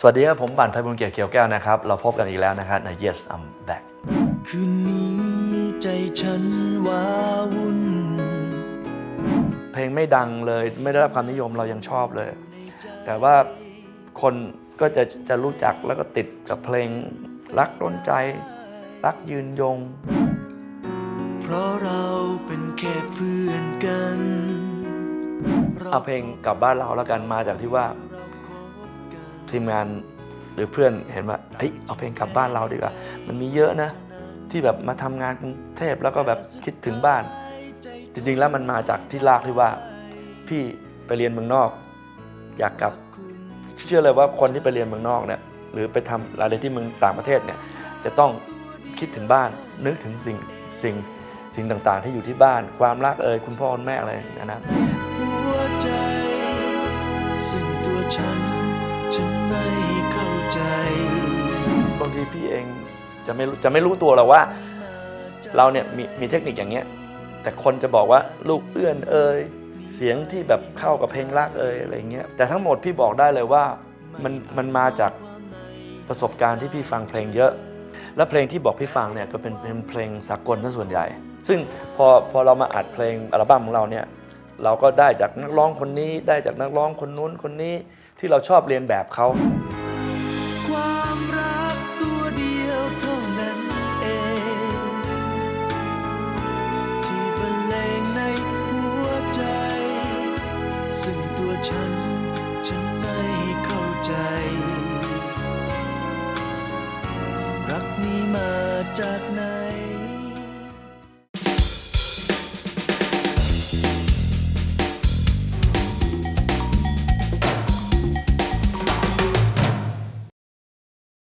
สวัสดีครับ ผมบั่นไพบุญเกียรติเขียวแก้วนะครับ เราพบกันอีกแล้วนะครับใน Yes I'm back คืนนี้ใจฉันว้าวุ่น เพลงไม่ดังเลยไม่ได้รับความนิยมเรายังชอบเลย แต่ว่าคนก็จะจะรู้จักแล้วก็ติดกับเพลงรักร้นใจ รักยืนยง เพราะเราเป็นแค่เพื่อนกัน เอาเพลงกลับบ้านเราแล้วกันมาจากที่ว่า ทีมงานหรือเพื่อนเห็นว่าเอ้ยเอาเพลงกลับบ้านเราดีกว่า มันมีเยอะนะ ที่แบบมาทำงานกรุงเทพแล้วก็แบบคิดถึงบ้าน จริงๆแล้วมันมาจากที่ลากที่ว่า พี่ไปเรียนเมืองนอก อยากกลับ เชื่อเลยว่าคนที่ไปเรียนเมืองนอกเนี่ยหรือไปทำอะไรที่เมืองต่างประเทศเนี่ยจะต้องคิดถึงบ้านนึกถึงสิ่งสิ่งสิ่งต่างๆ ที่อยู่ที่บ้าน ความรักเอ่ยคุณพ่อคุณแม่อะไรอย่างเงี้ยนะหัวใจซึ่งตัวฉัน ทีพี่เองจะไม่จะไม่รู้ตัวหรอกว่า เราเนี่ยมีมีเทคนิคอย่างเงี้ยแต่คนจะบอกว่าลูกเอื้อนเอ่ยเสียงที่แบบเข้ากับเพลงรักเอ่ยอะไรเงี้ยแต่ทั้งหมดพี่บอกได้เลยว่ามันมันมาจากประสบการณ์ที่พี่ฟังเพลงเยอะ และเพลงที่บอกพี่ฟังเนี่ยก็เป็นเป็นเพลงสากลซะส่วนใหญ่ ซึ่งพอพอเรามาอัดเพลงอัลบั้มของเราเนี่ยเราก็ได้จากนักร้องคนนี้ได้จากนักร้องคนนู้นคนนี้ที่เราชอบเรียนแบบเขา ซึ่งตัวฉัน ฉันไม่เข้าใจ